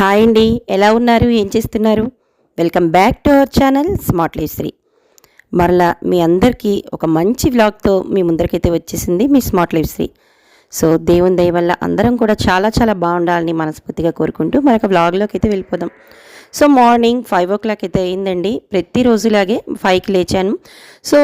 Hi అండి ఎలా ఉన్నారు ఏం చేస్తున్నారు? Welcome back to our channel smart life Sri మరలా మీ అందరికీ ఒక మంచి వ్లాగ్తో మీ ముందరికైతే వచ్చేసింది మీ స్మార్ట్ లైఫ్ శ్రీ సో దేవుని దయ వల్ల అందరం కూడా చాలా చాలా బాగుండాలని మనస్ఫూర్తిగా కోరుకుంటూ మరొక వ్లాగ్లోకి అయితే వెళ్ళిపోదాం. So morning five o'clock అయితే అయిందండి. ప్రతిరోజులాగే ఫైవ్కి లేచాను. సో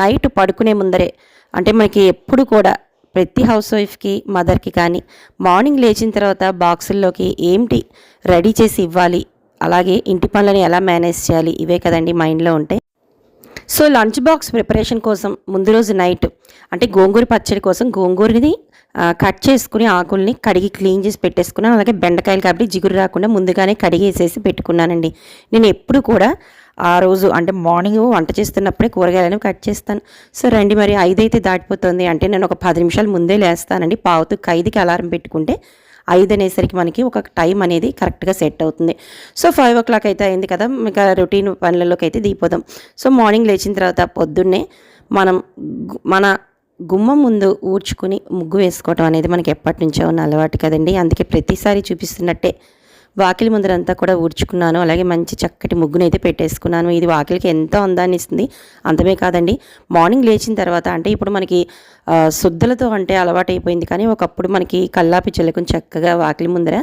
నైట్ పడుకునే ముందరే అంటే మనకి ఎప్పుడు కూడా ప్రతి హౌస్ వైఫ్కి మదర్కి కానీ మార్నింగ్ లేచిన తర్వాత బాక్సుల్లోకి ఏంటి రెడీ చేసి ఇవ్వాలి? అలాగే ఇంటి పనులను ఎలా మేనేజ్ చేయాలి? ఇవే కదండి మైండ్లో ఉంటే. సో లంచ్ బాక్స్ ప్రిపరేషన్ కోసం ముందు రోజు నైట్ అంటే గోంగూర పచ్చడి కోసం గోంగూరని కట్ చేసుకుని ఆకుల్ని కడిగి క్లీన్ చేసి పెట్టేసుకున్నాను. అలాగే బెండకాయలు కాబట్టి జిగురు రాకుండా ముందుగానే కడిగేసేసి పెట్టుకున్నానండి. నేను ఎప్పుడు కూడా ఆ రోజు అంటే మార్నింగ్ వంట చేస్తున్నప్పుడే కూరగాయలను కట్ చేస్తాను. సో రండి మరి ఐదు అయితే దాటిపోతుంది. అంటే నేను ఒక పది నిమిషాలు ముందే లేస్తానండి. పావుతూ ఐదుకి అలారం పెట్టుకుంటే ఐదు అనేసరికి మనకి ఒక టైం అనేది కరెక్ట్గా సెట్ అవుతుంది. సో ఫైవ్ ఓ క్లాక్ అయితే అయింది కదా ఇంకా రొటీన్ పనులలోకి అయితే దిగిపోదాం. సో మార్నింగ్ లేచిన తర్వాత పొద్దున్నే మనం మన గుమ్మం ముందు ఊడ్చుకుని ముగ్గు వేసుకోవటం అనేది మనకి ఎప్పటి నుంచో ఉన్న అలవాటు కదండి. అందుకే ప్రతిసారి చూపిస్తున్నట్టే వాకిలి ముందరంతా కూడా ఊడ్చుకున్నాను. అలాగే మంచి చక్కటి ముగ్గునైతే పెట్టేసుకున్నాను. ఇది వాకిలికి ఎంతో అందాన్ని ఇస్తుంది అంతమే కాదండి. మార్నింగ్ లేచిన తర్వాత అంటే ఇప్పుడు మనకి శుద్ధలతో అంటే అలవాటైపోయింది. కానీ ఒకప్పుడు మనకి కల్లాపి చిలకని చక్కగా వాకిలి ముందర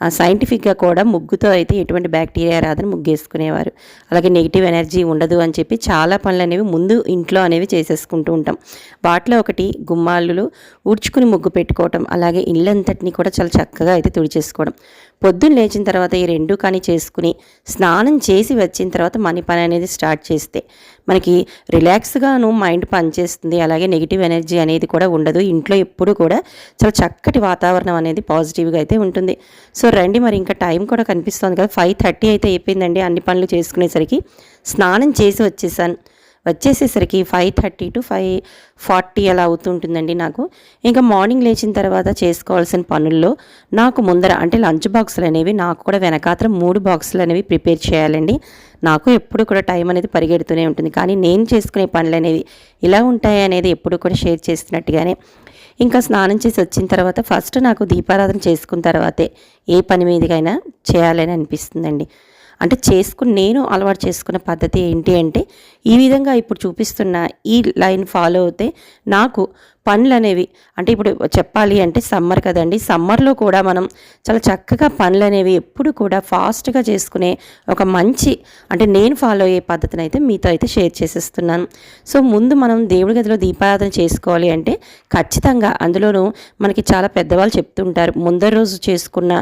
సైంటిఫిక్గా కూడా ముగ్గుతో అయితే ఎటువంటి బ్యాక్టీరియా రాదని ముగ్గు వేసుకునేవారు అలాగే నెగిటివ్ ఎనర్జీ ఉండదు అని చెప్పి చాలా పనులు అనేవి ముందు ఇంట్లో అనేవి చేసేసుకుంటూ ఉంటాం. వాటిలో ఒకటి గుమ్మాళ్ళు ఊడ్చుకుని ముగ్గు పెట్టుకోవటం అలాగే ఇళ్ళంతటిని కూడా చాలా చక్కగా అయితే తుడిచేసుకోవడం. పొద్దున్న లేచిన తర్వాత ఈ రెండు కానీ చేసుకుని స్నానం చేసి వచ్చిన తర్వాత మణి పని అనేది స్టార్ట్ చేస్తే మనకి రిలాక్స్గాను మైండ్ పనిచేస్తుంది. అలాగే నెగిటివ్ ఎనర్జీ అనేది కూడా ఉండదు. ఇంట్లో ఎప్పుడు కూడా చాలా చక్కటి వాతావరణం అనేది పాజిటివ్గా అయితే ఉంటుంది. సో రండి మరి ఇంకా టైం కూడా కనిపిస్తుంది కదా. ఫైవ్ థర్టీ అయితే అయిపోయిందండి అన్ని పనులు చేసుకునేసరికి. స్నానం చేసి వచ్చేసాను. వచ్చేసేసరికి five thirty to five forty అలా అవుతుంటుందండి నాకు. ఇంకా మార్నింగ్ లేచిన తర్వాత చేసుకోవాల్సిన పనుల్లో నాకు ముందర అంటే లంచ్ బాక్సులు అనేవి నాకు కూడా వెనకాతరం మూడు బాక్సులు అనేవి ప్రిపేర్ చేయాలండి. నాకు ఎప్పుడు కూడా టైం అనేది పరిగెడుతూనే ఉంటుంది. కానీ నేను చేసుకునే పనులు అనేది ఇలా ఉంటాయి అనేది ఎప్పుడు కూడా షేర్ చేస్తున్నట్టుగానే ఇంకా స్నానం చేసి వచ్చిన తర్వాత ఫస్ట్ నాకు దీపారాధన చేసుకున్న తర్వాతే ఏ పని మీదకైనా చేయాలని అనిపిస్తుందండి. అంటే చేసుకుని నేను అలవాటు చేసుకున్న పద్ధతి ఏంటి అంటే ఈ విధంగా ఇప్పుడు చూపిస్తున్న ఈ లైన్ ఫాలో అవుతే నాకు పనులు అనేవి అంటే ఇప్పుడు చెప్పాలి అంటే సమ్మర్ కదండి సమ్మర్లో కూడా మనం చాలా చక్కగా పనులు అనేవి ఎప్పుడు కూడా ఫాస్ట్గా చేసుకునే ఒక మంచి అంటే నేను ఫాలో అయ్యే పద్ధతిని అయితే మీతో అయితే షేర్ చేసేస్తున్నాను. సో ముందు మనం దేవుడి గదిలో దీపారాధన చేసుకోవాలి అంటే ఖచ్చితంగా అందులోనూ మనకి చాలా పెద్దవాళ్ళు చెప్తుంటారు ముందర రోజు చేసుకున్న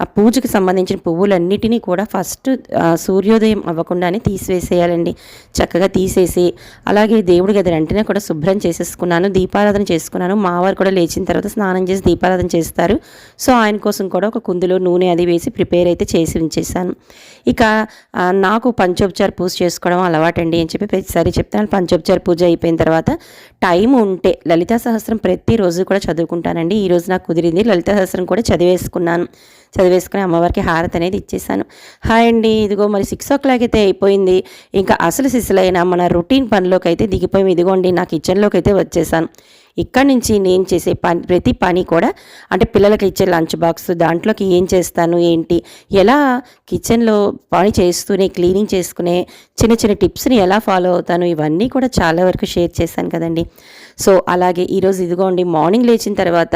ఆ పూజకు సంబంధించిన పువ్వులన్నిటినీ కూడా ఫస్ట్ సూర్యోదయం అవ్వకుండానే తీసివేసేయాలండి. చక్కగా తీసేసి అలాగే దేవుడి గది వెంటనే కూడా శుభ్రం చేసేసుకున్నాను దీపారాధన చేసుకున్నాను. మావారు కూడా లేచిన తర్వాత స్నానం చేసి దీపారాధన చేస్తారు. సో ఆయన కోసం కూడా ఒక కుందులో నూనె అది వేసి ప్రిపేర్ అయితే చేసి ఉంచేసాను ఇక నాకు పంచోపచార పూజ చేసుకోవడం అలవాటండి అని చెప్పి ప్రతిసారి చెప్తాను. పంచోపచార పూజ అయిపోయిన తర్వాత టైం ఉంటే లలితా సహస్రం ప్రతిరోజు కూడా చదువుకుంటానండి. ఈ రోజు నాకు కుదిరింది. లలితా సహస్రం కూడా చదివేసుకున్నాను. చదివేసుకుని అమ్మవారికి హారతి అనేది ఇచ్చేసాను హాయ్ అండి. ఇదిగో మరి సిక్స్ ఓ క్లాక్ అయితే అయిపోయింది. ఇంకా అసలు సిసలైన మన రొటీన్ పనిలోకి అయితే దిగిపోయి. ఇదిగోండి నా కిచెన్లోకి అయితే వచ్చేసాను. ఇక్కడి నుంచి నేను చేసే పని ప్రతి పని కూడా అంటే పిల్లలకి ఇచ్చే లంచ్ బాక్స్ దాంట్లోకి ఏం చేస్తాను ఏంటి ఎలా కిచెన్లో పని చేస్తూనే క్లీనింగ్ చేసుకునే చిన్న చిన్న టిప్స్ని ఎలా ఫాలో అవుతాను ఇవన్నీ కూడా చాలా వరకు షేర్ చేశాను కదండి. సో అలాగే ఈరోజు ఇదిగోండి మార్నింగ్ లేచిన తర్వాత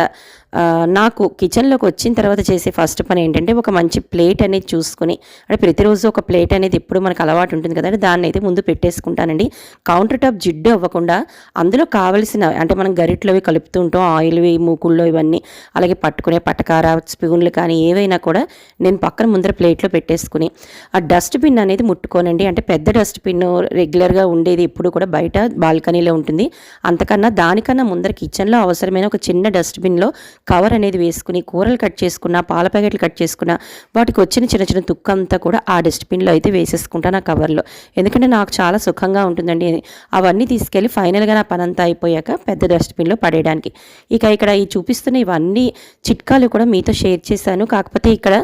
నాకు కిచెన్లోకి వచ్చిన తర్వాత చేసే ఫస్ట్ పని ఏంటంటే ఒక మంచి ప్లేట్ అనేది చూసుకుని అంటే ప్రతిరోజు ఒక ప్లేట్ అనేది ఎప్పుడు మనకు అలవాటు ఉంటుంది కదండి దాన్ని అయితే ముందు పెట్టేసుకుంటానండి. కౌంటర్ టాప్ జిడ్డు అవ్వకుండా అందులో కావలసిన అంటే మనం గరిట్లోవి కలుపుతూ ఉంటాం ఆయిల్వి మూకుల్లో ఇవన్నీ అలాగే పట్టుకునే పటకార స్పూన్లు కానీ ఏవైనా కూడా నేను పక్కన ముందర ప్లేట్లో పెట్టేసుకుని ఆ డస్ట్బిన్ అనేది ముట్టుకోనండి. అంటే పెద్ద డస్ట్బిన్ రెగ్యులర్గా ఉండేది ఎప్పుడు కూడా బయట బాల్కనీలో ఉంటుంది. అంతకన్నా దానికన్నా ముందర కిచెన్లో అవసరమైన ఒక చిన్న డస్ట్బిన్లో కవర్ అనేది వేసుకుని కూరలు కట్ చేసుకున్న పాల ప్యాకెట్లు కట్ చేసుకున్న వాటికి వచ్చిన చిన్న చిన్న తుక్క అంతా కూడా ఆ డస్ట్బిన్లో అయితే వేసేసుకుంటాను ఆ కవర్లో. ఎందుకంటే నాకు చాలా సుఖంగా ఉంటుందండి. అవన్నీ తీసుకెళ్ళి ఫైనల్గా నా పనంతా అయిపోయాక పెద్ద డస్ట్బిన్లో పడేయడానికి. ఇక ఇక్కడ ఈ చూపిస్తున్న ఇవన్నీ చిట్కాలు కూడా మీతో షేర్ చేశాను. కాకపోతే ఇక్కడ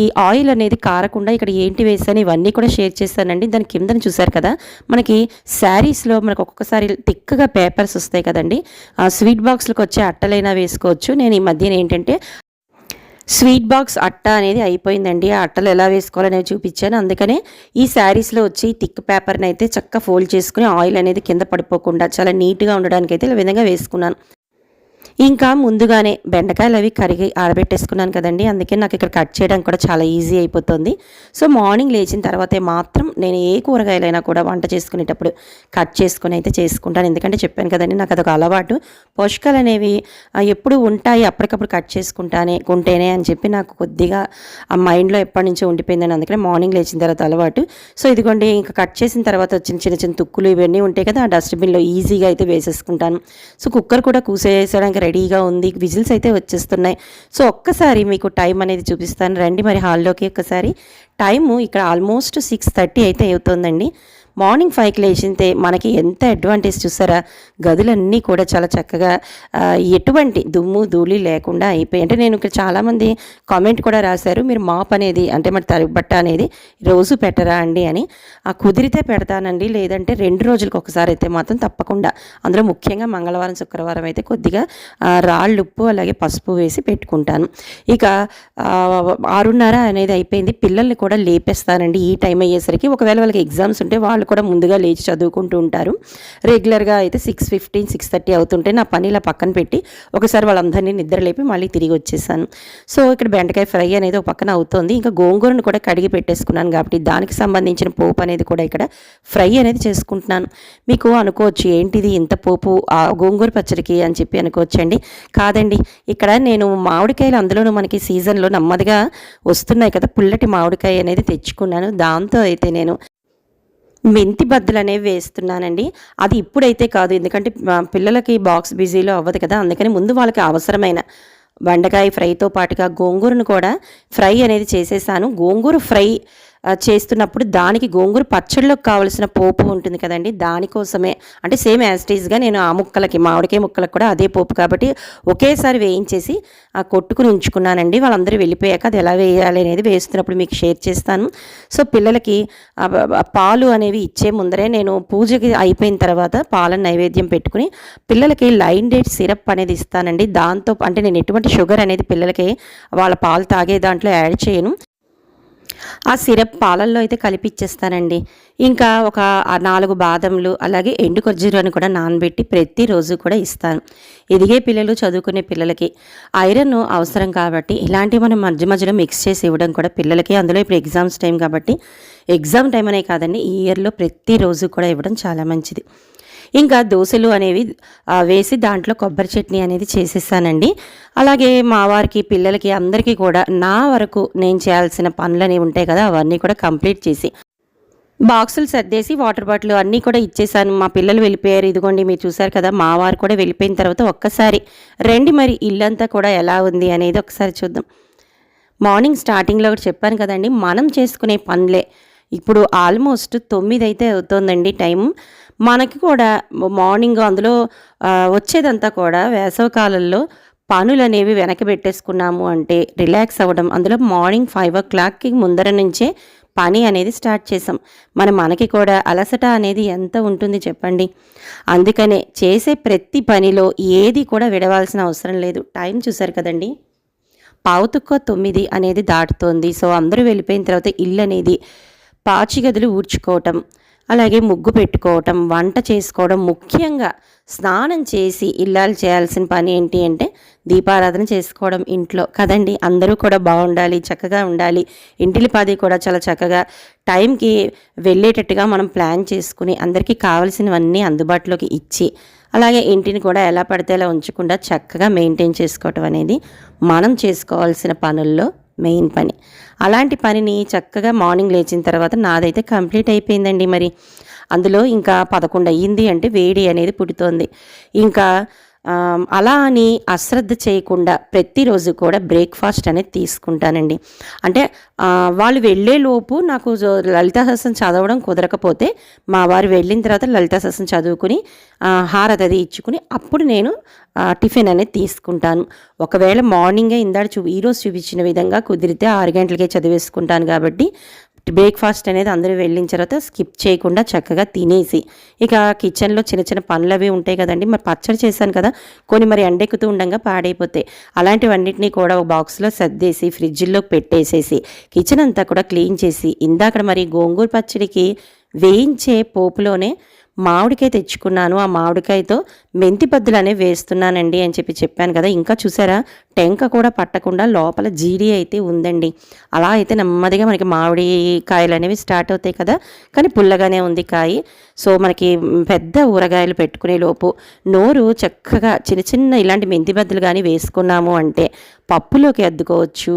ఈ ఆయిల్ అనేది కారకుండా ఇక్కడ ఏంటి వేసాను ఇవన్నీ కూడా షేర్ చేశానండి. దాని కిందన చూసారు కదా మనకి శారీస్లో మనకు ఒక్కొక్కసారి థిక్గా పేపర్స్ వస్తాయి కదండి. ఆ స్వీట్ బాక్స్లకు వచ్చే అట్టలైనా వేసుకోవచ్చు. నేను ఈ మధ్యన ఏంటంటే స్వీట్ బాక్స్ అట్ట అనేది అయిపోయిందండి. ఆ అట్టలు ఎలా వేసుకోవాలనేది చూపించాను. అందుకనే ఈ శారీస్లో వచ్చి థిక్ పేపర్ని అయితే చక్కగా ఫోల్డ్ చేసుకుని ఆయిల్ అనేది కింద పడిపోకుండా చాలా నీట్గా ఉండడానికి అయితే ఈ విధంగా వేసుకున్నాను. ఇంకా ముందుగానే బెండకాయలు అవి కరిగి ఆరబెట్టేసుకున్నాను కదండి. అందుకే నాకు ఇక్కడ కట్ చేయడం కూడా చాలా ఈజీ అయిపోతుంది. సో మార్నింగ్ లేచిన తర్వాతే మాత్రం నేను ఏ కూరగాయలైనా కూడా వంట చేసుకునేటప్పుడు కట్ చేసుకుని అయితే చేసుకుంటాను. ఎందుకంటే చెప్పాను కదండి నాకు అదొక అలవాటు. పోషకాలు అనేవి ఎప్పుడు ఉంటాయి అప్పటికప్పుడు కట్ చేసుకుంటానే కొంటేనే అని చెప్పి నాకు కొద్దిగా ఆ మైండ్లో ఎప్పటి నుంచో ఉండిపోయిందని అందుకనే మార్నింగ్ లేచిన తర్వాత అలవాటు. సో ఇదిగోండి ఇంకా కట్ చేసిన తర్వాత వచ్చిన చిన్న చిన్న తుక్కులు ఇవన్నీ ఉంటాయి కదా ఆ డస్ట్బిన్లో ఈజీగా అయితే వేసేసుకుంటాను. సో కుక్కర్ కూడా కూసేసేయడానికి రెడీగా ఉంది. విజిల్స్ అయితే వచ్చేస్తున్నాయి. సో ఒక్కసారి మీకు టైం అనేది చూపిస్తాను. రండి మరి హాల్లోకి ఒక్కసారి. టైము ఇక్కడ ఆల్మోస్ట్ సిక్స్ థర్టీ అయితే అవుతుందండి. మార్నింగ్ ఫైవ్కి లేచితే మనకి ఎంత అడ్వాంటేజ్ చూసారా? గదులన్నీ కూడా చాలా చక్కగా ఎటువంటి దుమ్ము ధూళి లేకుండా అయిపోయి అంటే నేను ఇక్కడ చాలామంది కామెంట్ కూడా రాశారు మీరు మాప్ అనేది అంటే మరి తరిబట్ట అనేది రోజు పెట్టరా అండి అని. ఆ కుదిరితే పెడతానండి లేదంటే రెండు రోజులకు ఒకసారి అయితే మాత్రం తప్పకుండా. అందులో ముఖ్యంగా మంగళవారం శుక్రవారం అయితే కొద్దిగా రాళ్ళు ఉప్పు అలాగే పసుపు వేసి పెట్టుకుంటాను. ఇక ఆరున్నర అనేది అయిపోయింది పిల్లల్ని కూడా లేపేస్తానండి ఈ టైం అయ్యేసరికి. ఒకవేళ వాళ్ళకి ఎగ్జామ్స్ ఉంటే వాళ్ళు కూడా ముందుగా లేచి చదువుకుంటూ ఉంటారు. రెగ్యులర్గా అయితే సిక్స్ ఫిఫ్టీన్ సిక్స్ థర్టీ అవుతుంటే నా పని ఇలా పక్కన పెట్టి ఒకసారి వాళ్ళందరినీ నిద్రలేపి మళ్ళీ తిరిగి వచ్చేసాను. సో ఇక్కడ బెండకాయ ఫ్రై అనేది ఒక పక్కన అవుతుంది. ఇంకా గోంగూరను కూడా కడిగి పెట్టేసుకున్నాను కాబట్టి దానికి సంబంధించిన పోపు అనేది కూడా ఇక్కడ ఫ్రై అనేది చేసుకుంటున్నాను. మీకు అనుకోవచ్చు ఏంటిది ఇంత పోపు? ఆ గోంగూర పచ్చడికి అని చెప్పి అనుకోవచ్చండి. కాదండి ఇక్కడ నేను మామిడికాయలు అందులోనూ మనకి సీజన్లో నెమ్మదిగా వస్తున్నాయి కదా పుల్లటి మామిడికాయ అనేది తెచ్చుకున్నాను. దాంతో అయితే నేను మెంతి బద్దలు అనేవి వేస్తున్నానండి. అది ఇప్పుడైతే కాదు. ఎందుకంటే పిల్లలకి బాక్స్ బిజీలో అవ్వదు కదా. అందుకని ముందు వాళ్ళకి అవసరమైన బెండకాయ ఫ్రైతో పాటుగా గోంగూరను కూడా ఫ్రై అనేది చేసేసాను. గోంగూర ఫ్రై చేస్తున్నప్పుడు దానికి గోంగూర పచ్చడిలోకి కావలసిన పోపు ఉంటుంది కదండి. దానికోసమే అంటే సేమ్ యాస్టీజ్గా నేను ఆ ముక్కలకి మామిడికాయ ముక్కలకు కూడా అదే పోపు కాబట్టి ఒకేసారి వేయించేసి ఆ కొట్టుకుని ఉంచుకున్నానండి. వాళ్ళందరూ వెళ్ళిపోయాక అది ఎలా వేయాలి అనేది వేస్తున్నప్పుడు మీకు షేర్ చేస్తాను. సో పిల్లలకి పాలు అనేవి ఇచ్చే ముందరే నేను పూజకి అయిపోయిన తర్వాత పాలను నైవేద్యం పెట్టుకుని పిల్లలకి లైన్ డేట్ సిరప్ అనేది ఇస్తానండి. దాంతో అంటే నేను ఎటువంటి షుగర్ అనేది పిల్లలకి వాళ్ళ పాలు తాగే దాంట్లో యాడ్ చేయను. ఆ సిరప్ పాలల్లో అయితే కలిపిచ్చేస్తానండి. ఇంకా ఒక నాలుగు బాదంలు అలాగే ఎండు ఖర్జూరాన్ని కూడా నానబెట్టి ప్రతిరోజు కూడా ఇస్తాను. ఎదిగే పిల్లలు చదువుకునే పిల్లలకి. ఐరన్ అవసరం కాబట్టి ఇలాంటివి మనం మధ్య మధ్యలో మిక్స్ చేసి ఇవ్వడం కూడా పిల్లలకి. అందులో ఇప్పుడు ఎగ్జామ్స్ టైం కాబట్టి ఎగ్జామ్ టైం అనే కాదండి ఈ ఇయర్లో ప్రతిరోజు కూడా ఇవ్వడం చాలా మంచిది. ఇంకా దోశలు అనేవి వేసి దాంట్లో కొబ్బరి చట్నీ అనేది చేసేసానండి అలాగే మా వారికి పిల్లలకి అందరికీ కూడా నా వరకు నేను చేయాల్సిన పనులు అనేవి ఉంటాయి కదా అవన్నీ కూడా కంప్లీట్ చేసి బాక్సులు సర్దేసి వాటర్ బాటిల్ అన్నీ కూడా ఇచ్చేసాను. మా పిల్లలు వెళ్ళిపోయారు. ఇదిగోండి మీరు చూసారు కదా మా వారు కూడా వెళ్ళిపోయిన తర్వాత ఒక్కసారి రండి మరి ఇల్లంతా కూడా ఎలా ఉంది అనేది ఒకసారి చూద్దాం. మార్నింగ్ స్టార్టింగ్లో ఒకటి చెప్పాను కదండి మనం చేసుకునే పనులే. ఇప్పుడు ఆల్మోస్ట్ తొమ్మిది అయితే అవుతుందండి టైం మనకి కూడా మార్నింగ్ అందులో వచ్చేదంతా కూడా వేసవకాలంలో పనులు అనేవి వెనక పెట్టేసుకున్నాము అంటే రిలాక్స్ అవ్వడం. అందులో మార్నింగ్ ఫైవ్ ఓ క్లాక్కి ముందర నుంచే పని అనేది స్టార్ట్ చేసాం. మన మనకి కూడా అలసట అనేది ఎంత ఉంటుంది చెప్పండి? అందుకనే చేసే ప్రతి పనిలో ఏది కూడా విడవాల్సిన అవసరం లేదు. టైం చూసారు కదండి? పావుతుక్క తొమ్మిది అనేది దాటుతోంది. సో అందరూ వెళ్ళిపోయిన తర్వాత ఇల్లు అనేది పాచి గదులు ఊడ్చుకోవటం. అలాగే ముగ్గు పెట్టుకోవటం వంట చేసుకోవడం ముఖ్యంగా స్నానం చేసి ఇల్లాలు చేయాల్సిన పని ఏంటి అంటే దీపారాధన చేసుకోవడం ఇంట్లో. కదండి? అందరూ కూడా బాగుండాలి చక్కగా ఉండాలి. ఇంటిలి పది కూడా చాలా చక్కగా టైంకి వెళ్ళేటట్టుగా మనం ప్లాన్ చేసుకుని అందరికీ కావలసినవన్నీ అందుబాటులోకి ఇచ్చి అలాగే ఇంటిని కూడా ఎలా పడితే అలా ఉంచకుండా చక్కగా మెయింటైన్ చేసుకోవటం అనేది మనం చేసుకోవాల్సిన పనుల్లో మెయిన్ పని. అలాంటి పనిని చక్కగా మార్నింగ్ లేచిన తర్వాత నాదైతే కంప్లీట్ అయిపోయిందండి మరి. అందులో ఇంకా పదకొండు అయ్యింది అంటే వేడి అనేది పుడుతోంది. ఇంకా అలా అని అశ్రద్ధ చేయకుండా ప్రతిరోజు కూడా బ్రేక్ఫాస్ట్ అనేది తీసుకుంటానండి. అంటే వాళ్ళు వెళ్ళేలోపు నాకు లలితా సహస్రం చదవడం కుదరకపోతే మా వారు వెళ్ళిన తర్వాత లలితా సహస్రం చదువుకుని హారత హారతి అది ఇచ్చుకుని అప్పుడు నేను టిఫిన్ అనేది తీసుకుంటాను. ఒకవేళ మార్నింగే ఇందాడు చూ ఈరోజు చూపించిన విధంగా కుదిరితే ఆరు గంటలకే చదివేసుకుంటాను కాబట్టి బ్రేక్ఫాస్ట్ అనేది అందరూ వెళ్ళిన తర్వాత స్కిప్ చేయకుండా చక్కగా తినేసి. ఇక కిచెన్లో చిన్న చిన్న పనులు అవి ఉంటాయి కదండి. మరి పచ్చడి చేశాను కదా కొన్ని మరి ఎండెక్కుతూ ఉండగా పాడైపోతాయి. అలాంటివన్నింటినీ కూడా ఒక బాక్స్లో సర్దేసి ఫ్రిడ్జ్లో పెట్టేసేసి కిచెన్ అంతా కూడా క్లీన్ చేసి ఇందాక మరి గోంగూర పచ్చడికి వేయించే పోపులోనే మామిడికాయ తెచ్చుకున్నాను. ఆ మామిడికాయతో మెంతి బద్దులు అనేవి వేస్తున్నానండి అని చెప్పి చెప్పాను కదా. ఇంకా చూసారా? టెంక కూడా పట్టకుండా లోపల జీడి అయితే ఉందండి. అలా అయితే నెమ్మదిగా మనకి మామిడి కాయలు అనేవి స్టార్ట్ అవుతాయి కదా. కానీ పుల్లగానే ఉంది కాయ. సో మనకి పెద్ద ఊరగాయలు పెట్టుకునే లోపు నోరు చక్కగా చిన్న చిన్న ఇలాంటి మెంతి బద్దులు కానీ వేసుకున్నాము అంటే పప్పులోకి అద్దుకోవచ్చు.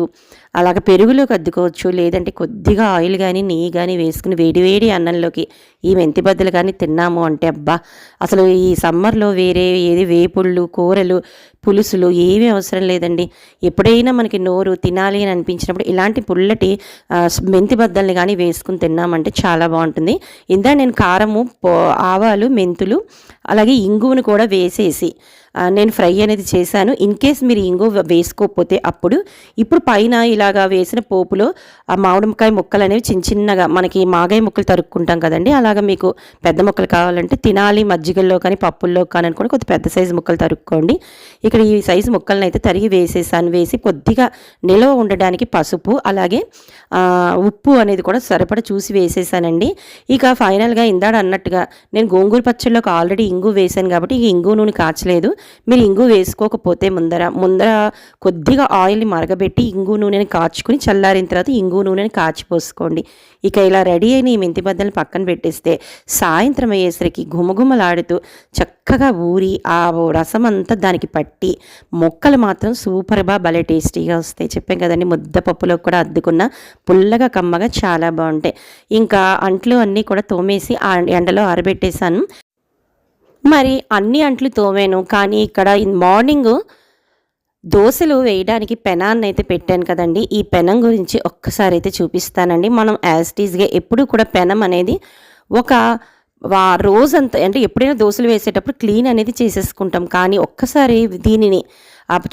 అలాగ పెరుగులోకి అద్దుకోవచ్చు. లేదంటే కొద్దిగా ఆయిల్ కానీ నెయ్యి కానీ వేసుకుని వేడివేడి అన్నంలోకి ఈ మెంతి బద్దలు కానీ తిన్నాము అంటే అబ్బా! అసలు ఈ సమ్మర్లో వేరే ఏది వేపుళ్ళు కూరలు పులుసులు ఏమీ అవసరం లేదండి. ఎప్పుడైనా మనకి నోరు తినాలి అని అనిపించినప్పుడు ఇలాంటి పుల్లటి మెంతి బద్దల్ని కానీ వేసుకుని తిన్నామంటే చాలా బాగుంటుంది. ఇందా నేను కారము ఆవాలు మెంతులు అలాగే ఇంగువను కూడా వేసేసి నేను ఫ్రై అనేది చేశాను. ఇన్ కేస్ మీరు ఇంగు వేసుకోకపోతే అప్పుడు ఇప్పుడు పైన ఇలాగా వేసిన పోపులో ఆ మామిడికాయ ముక్కలు అనేవి చిన్న చిన్నగా మనకి మాగాయ ముక్కలు తరుక్కుంటాం కదండి అలాగా మీకు పెద్ద ముక్కలు కావాలంటే తినాలి మజ్జిగల్లో కానీ పప్పుల్లో కానీ అనుకోండి కొద్ది పెద్ద సైజు ముక్కలు తరుక్కోండి. ఇక్కడ ఈ సైజు ముక్కలను అయితే తరిగి వేసేసాను. వేసి కొద్దిగా నిల్వ ఉండడానికి పసుపు అలాగే ఉప్పు అనేది కూడా సరిపడ చూసి వేసేసానండి. ఇక ఫైనల్గా ఇందాడ అన్నట్టుగా నేను గోంగూర పచ్చళ్ళకి ఆల్రెడీ ఇంగు వేసాను కాబట్టి ఈ ఇంగు నూనె కాచలేదు. మీరు ఇంగు వేసుకోకపోతే ముందర ముందర కొద్దిగా ఆయిల్ని మరగబెట్టి ఇంగు నూనెని కాచుకుని చల్లారిన తర్వాత ఇంగు నూనెని కాచిపోసుకోండి. ఇక ఇలా రెడీ అయిన ఈ మెంతి బద్దలు పక్కన పెట్టేస్తే సాయంత్రం అయ్యేసరికి గుమగుమలాడుతూ చక్కగా ఊరి ఆ రసం అంతా దానికి పట్టి మొక్కలు మాత్రం సూపర్గా భలే టేస్టీగా వస్తాయి. చెప్పాం కదండి ముద్దపప్పులో కూడా అద్దుకున్న పుల్లగా కమ్మగా చాలా బాగుంటాయి. ఇంకా అంట్లు అన్నీ కూడా తోమేసి ఆ ఎండలో ఆరబెట్టేశాను. మరి అన్ని అంట్లు తోమాను. కానీ ఇక్కడ ఇన్ మార్నింగ్ దోశలు వేయడానికి పెనాన్ని అయితే పెట్టాను కదండి. ఈ పెనం గురించి ఒక్కసారి అయితే చూపిస్తానండి. మనం యాజ్ టీజ్గా ఎప్పుడు కూడా పెనం అనేది ఒక వా రోజంతా అంటే ఎప్పుడైనా దోశలు వేసేటప్పుడు క్లీన్ అనేది చేసేసుకుంటాం. కానీ ఒక్కసారి దీనిని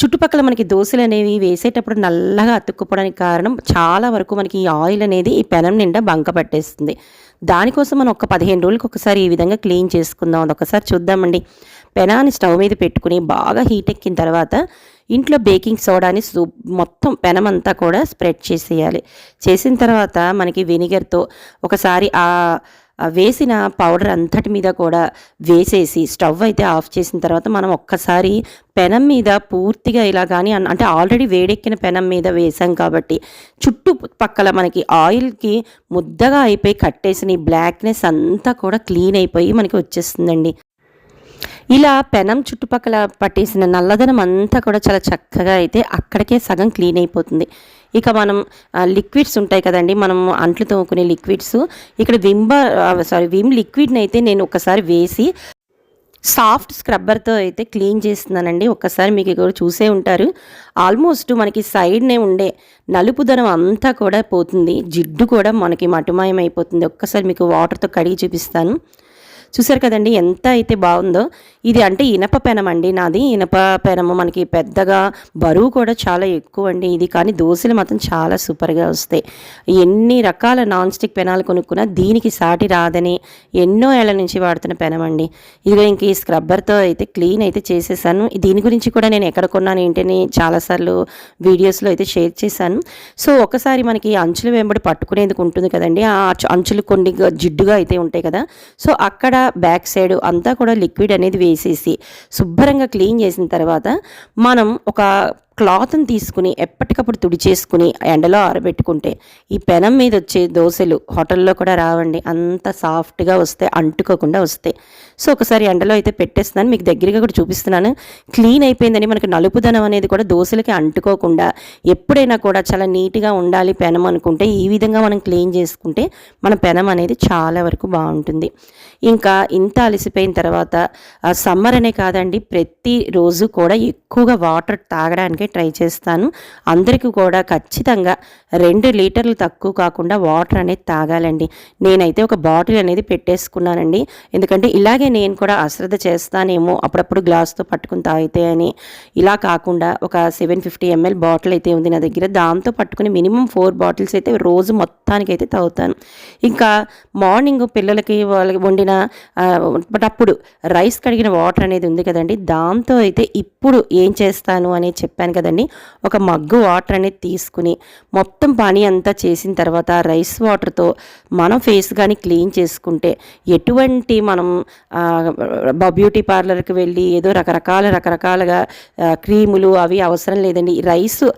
చుట్టుపక్కల మనకి దోశలు అనేవి వేసేటప్పుడు నల్లగా అతుక్కుపోవడానికి కారణం చాలా వరకు మనకి ఈ ఆయిల్ అనేది ఈ పెనం నిండా బంక పట్టేస్తుంది. దానికోసం మనం ఒక పదిహేను రోజులకి ఒకసారి ఈ విధంగా క్లీన్ చేసుకుందాం. అది ఒకసారి చూద్దామండి. పెనాన్ని స్టవ్ మీద పెట్టుకుని బాగా హీట్ ఎక్కిన తర్వాత ఇంట్లో బేకింగ్ సోడాని సూ మొత్తం పెనం అంతా కూడా స్ప్రెడ్ చేసేయాలి. చేసిన తర్వాత మనకి వెనిగర్తో ఒకసారి ఆ వేసిన పౌడర్ అంతటి మీద కూడా వేసేసి స్టవ్ అయితే ఆఫ్ చేసిన తర్వాత మనం ఒక్కసారి పెనం మీద పూర్తిగా ఇలా కానీ అంటే ఆల్రెడీ వేడెక్కిన పెనం మీద వేసాం కాబట్టి చుట్టుపక్కల మనకి ఆయిల్కి ముద్దగా అయిపోయి కట్టేసిన ఈ బ్లాక్నెస్ అంతా కూడా క్లీన్ అయిపోయి మనకి వచ్చేస్తుందండి. ఇలా పెనం చుట్టుపక్కల పట్టేసిన నల్లదనం అంతా కూడా చాలా చక్కగా అయితే అక్కడికే సగం క్లీన్ అయిపోతుంది. ఇక మనం లిక్విడ్స్ ఉంటాయి కదండి మనం అంట్లు తోముకునే లిక్విడ్స్ ఇక్కడ విమ్ సారీ విమ్ లిక్విడ్ని అయితే నేను ఒకసారి వేసి సాఫ్ట్ స్క్రబ్బర్తో అయితే క్లీన్ చేస్తున్నానండి. ఒక్కసారి మీకు కూడా చూసే ఉంటారు. ఆల్మోస్ట్ మనకి సైడ్నే ఉండే నలుపుదనం అంతా కూడా పోతుంది. జిడ్డు కూడా మనకి మటుమాయం అయిపోతుంది ఒక్కసారి మీకు వాటర్తో కడిగి చూపిస్తాను. చూసారు కదండి ఎంత అయితే బాగుందో. ఇది అంటే ఇనప పెనం అండి నాది ఇనప పెనము మనకి పెద్దగా బరువు కూడా చాలా ఎక్కువ అండి ఇది కానీ దోశలు మాత్రం చాలా సూపర్గా వస్తాయి. ఎన్ని రకాల నాన్ స్టిక్ పెనాలు కొనుక్కున్నా దీనికి సాటి రాదని ఎన్నో ఏళ్ళ నుంచి వాడుతున్న పెనం అండి. ఇదిగో ఇంక ఈ స్క్రబ్బర్తో అయితే క్లీన్ అయితే చేసేసాను. దీని గురించి కూడా నేను ఎక్కడ కొన్నాను ఏంటని చాలాసార్లు వీడియోస్లో అయితే షేర్ చేశాను. సో ఒకసారి మనకి అంచులు వెంబడి పట్టుకునేందుకు ఉంటుంది కదండి ఆ అంచులు కొన్ని జిడ్డుగా అయితే ఉంటాయి కదా. సో అక్కడ బ్యాక్ సైడ్ అంతా కూడా లిక్విడ్ అనేది వేసేసి శుభ్రంగా క్లీన్ చేసిన తర్వాత మనం ఒక క్లాత్ని తీసుకుని ఎప్పటికప్పుడు తుడిచేసుకుని ఎండలో ఆరబెట్టుకుంటే ఈ పెనం మీద వచ్చే దోశలు హోటల్లో కూడా రావండి. అంత సాఫ్ట్గా వస్తాయి అంటుకోకుండా వస్తాయి సో ఒకసారి ఎండలో అయితే పెట్టేస్తున్నాను. మీకు దగ్గరగా కూడా చూపిస్తున్నాను. క్లీన్ అయిపోయిందని మనకి నలుపుదనం అనేది కూడా దోశలకి అంటుకోకుండా ఎప్పుడైనా కూడా చాలా నీట్గా ఉండాలి పెనం అనుకుంటే ఈ విధంగా మనం క్లీన్ చేసుకుంటే మన పెనం అనేది చాలా వరకు బాగుంటుంది. ఇంకా ఇంత అలసిపోయిన తర్వాత సమ్మర్ అనే కాదండి ప్రతి రోజు కూడా ఎక్కువగా వాటర్ తాగడానికే ట్రై చేస్తాను. అందరికీ కూడా ఖచ్చితంగా రెండు లీటర్లు తక్కువ కాకుండా వాటర్ అనేది తాగాలండి. నేనైతే ఒక బాటిల్ అనేది పెట్టేసుకున్నానండి. ఎందుకంటే ఇలాగే నేను కూడా అశ్రద్ధ చేస్తానేమో అప్పుడప్పుడు గ్లాస్తో పట్టుకుని తాగితే అని. ఇలా కాకుండా ఒక సెవెన్ ఫిఫ్టీ ఎంఎల్ బాటిల్ అయితే ఉంది నా దగ్గర. దాంతో పట్టుకుని మినిమం ఫోర్ బాటిల్స్ అయితే రోజు మొత్తానికి అయితే తాగుతాను. ఇంకా మార్నింగ్ పిల్లలకి వాళ్ళకి వండిన అప్పుడు రైస్ కడిగిన వాటర్ అనేది ఉంది కదండి. దాంతో అయితే ఇప్పుడు ఏం చేస్తాను అనేది చెప్పాను కదండి. ఒక మగ్గు వాటర్ అనేది తీసుకుని మొత్తం పని అంతా చేసిన తర్వాత రైస్ వాటర్తో మనం ఫేస్ కానీ క్లీన్ చేసుకుంటే ఎటువంటి మనం బ్యూటీ పార్లర్కి వెళ్ళి ఏదో రకరకాల రకరకాలుగా క్రీములు అవి అవసరం లేదండి. రైస్తో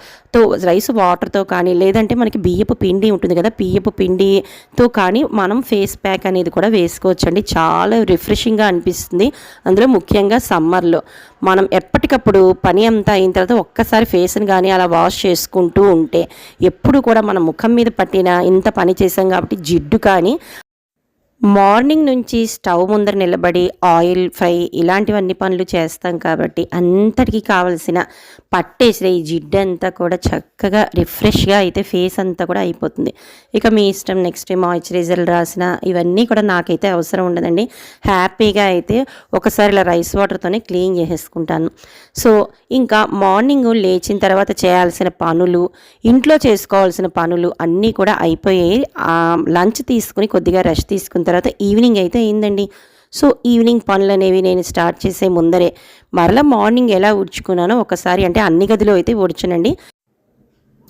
రైస్ వాటర్తో కానీ లేదంటే మనకి బియ్యపు పిండి ఉంటుంది కదా బియ్యపు పిండితో కానీ మనం ఫేస్ ప్యాక్ అనేది కూడా వేసుకోవచ్చండి. చాలా రిఫ్రెషింగ్గా అనిపిస్తుంది. అందులో ముఖ్యంగా సమ్మర్లో మనం ఎప్పటికప్పుడు పని అంతా అయిన తర్వాత ఒక్కసారి ఫేస్ని కానీ అలా వాష్ చేసుకుంటూ ఉంటే ఎప్పుడు కూడా మన ముఖం మీద పట్టిన ఇంత పని చేసాం కాబట్టి జిడ్డు కానీ మార్నింగ్ నుంచి స్టవ్ ముందర నిలబడి ఆయిల్ ఫ్రై ఇలాంటివన్నీ పనులు చేస్తాం కాబట్టి అంతటికి కావలసిన పట్టేసిన ఈ జిడ్డు అంతా కూడా చక్కగా రిఫ్రెష్గా అయితే ఫేస్ అంతా కూడా అయిపోతుంది. ఇక మీ ఇష్టం నెక్స్ట్ మాయిశ్చరైజర్ రాసిన ఇవన్నీ కూడా నాకైతే అవసరం ఉండదండి. హ్యాపీగా అయితే ఒకసారి ఇలా రైస్ వాటర్తోనే క్లీన్ చేసేసుకుంటాను. సో ఇంకా మార్నింగ్ లేచిన తర్వాత చేయాల్సిన పనులు ఇంట్లో చేసుకోవాల్సిన పనులు అన్నీ కూడా అయిపోయాయి లంచ్ తీసుకుని కొద్దిగా రెస్ట్ తీసుకున్న తర్వాత ఈవినింగ్ అయితే అయిందండి. సో ఈవినింగ్ పనులు అనేవి నేను స్టార్ట్ చేసే ముందరే మరలా మార్నింగ్ ఎలా ఉడ్చుకున్నానో ఒకసారి అంటే అన్ని గదిలో అయితే ఉడ్చనండి.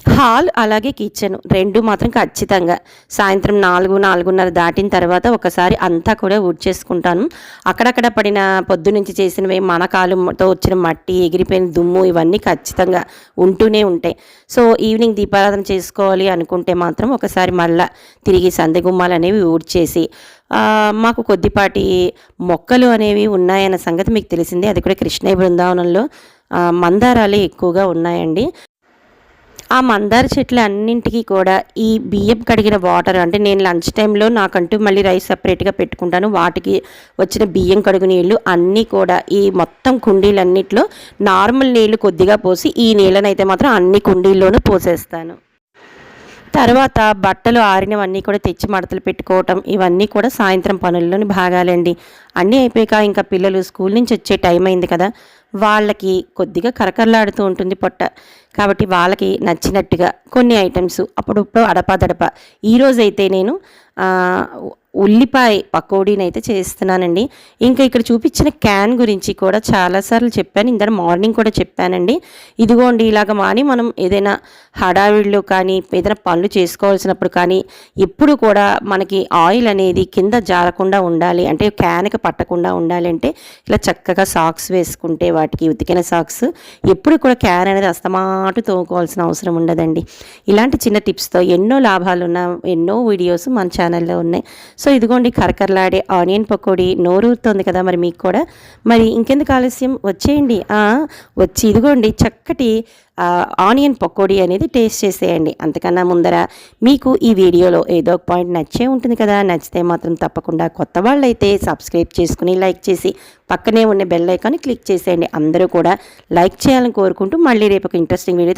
హాల్ అలాగే కిచెన్ రెండు మాత్రం ఖచ్చితంగా. సాయంత్రం నాలుగు నాలుగున్నర దాటిన తర్వాత ఒకసారి అంతా కూడా ఊడ్చేసుకుంటాను. అక్కడక్కడ పడిన పొద్దు నుంచి చేసినవి మన కాలుతో వచ్చిన మట్టి ఎగిరిపోయిన దుమ్ము ఇవన్నీ ఖచ్చితంగా ఉంటూనే ఉంటాయి. సో ఈవినింగ్ దీపారాధన చేసుకోవాలి అనుకుంటే మాత్రం ఒకసారి మళ్ళా తిరిగి సందె గుమ్మాలు అనేవి ఊడ్ చేసి మాకు కొద్దిపాటి మొక్కలు అనేవి ఉన్నాయన్న సంగతి మీకు తెలిసిందే. అది కూడా కృష్ణయ్య బృందావనంలో మందారాలు ఎక్కువగా ఉన్నాయండి. ఆ మందార చెట్లు అన్నింటికి కూడా ఈ బియ్యం కడిగిన వాటర్ అంటే నేను లంచ్ టైంలో నాకంటూ మళ్ళీ రైస్ సపరేట్గా పెట్టుకుంటాను. వాటికి వచ్చిన బియ్యం కడుగు నీళ్ళు అన్నీ కూడా ఈ మొత్తం కుండీలన్నిట్లో నార్మల్ నీళ్ళు కొద్దిగా పోసి ఈ నీళ్ళనైతే మాత్రం అన్ని కుండీల్లోనూ పోసేస్తాను. తర్వాత బట్టలు ఆరినవన్నీ కూడా తెచ్చి మడతలు పెట్టుకోవటం ఇవన్నీ కూడా సాయంత్రం పనుల్లోని భాగాలండి. అన్నీ అయిపోయాక ఇంకా పిల్లలు స్కూల్ నుంచి వచ్చే టైం అయింది కదా. వాళ్ళకి కొద్దిగా కరకరలాడుతూ ఉంటుంది పొట్ట. కాబట్టి వాళ్ళకి నచ్చినట్టుగా కొన్ని ఐటమ్స్ అప్పుడప్పుడు అడపాదడప ఈరోజైతే నేను ఉల్లిపాయ పకోడీని అయితే చేస్తున్నానండి. ఇంకా ఇక్కడ చూపించిన క్యాన్ గురించి కూడా చాలాసార్లు చెప్పాను. ఇందర మార్నింగ్ కూడా చెప్పానండి. ఇదిగోండి ఇలాగ మాని మనం ఏదైనా హడావిడిలో కానీ ఏదైనా పనులు చేసుకోవాల్సినప్పుడు కానీ ఎప్పుడు కూడా మనకి ఆయిల్ అనేది కింద జారకుండా ఉండాలి. అంటే క్యాన్కి పట్టకుండా ఉండాలి అంటే ఇలా చక్కగా సాక్స్ వేసుకుంటే వాటికి ఉతికిన సాక్స్ ఎప్పుడు కూడా క్యాన్ అనేది అస్తమాటు తోముకోవాల్సిన అవసరం ఉండదండి. ఇలాంటి చిన్న టిప్స్తో ఎన్నో లాభాలు ఉన్న ఎన్నో వీడియోస్ మన ఛానల్లో ఉన్నాయి. సో ఇదిగోండి కరకరలాడే ఆనియన్ పకోడీ నోరూరుతోంది కదా మరి మీకు కూడా. మరి ఇంకెందుకు ఆలస్యం? వచ్చేయండి. వచ్చి ఇదిగోండి చక్కటి ఆనియన్ పకోడీ అనేది టేస్ట్ చేసేయండి. అంతకన్నా ముందర మీకు ఈ వీడియోలో ఏదో ఒక పాయింట్ నచ్చే ఉంటుంది కదా. నచ్చితే మాత్రం తప్పకుండా కొత్త వాళ్ళైతే సబ్స్క్రైబ్ చేసుకుని లైక్ చేసి పక్కనే ఉన్న బెల్ ఐకాన్ క్లిక్ చేసేయండి. అందరూ కూడా లైక్ చేయాలని కోరుకుంటూ మళ్ళీ రేపు ఒక ఇంట్రెస్టింగ్ వీడియో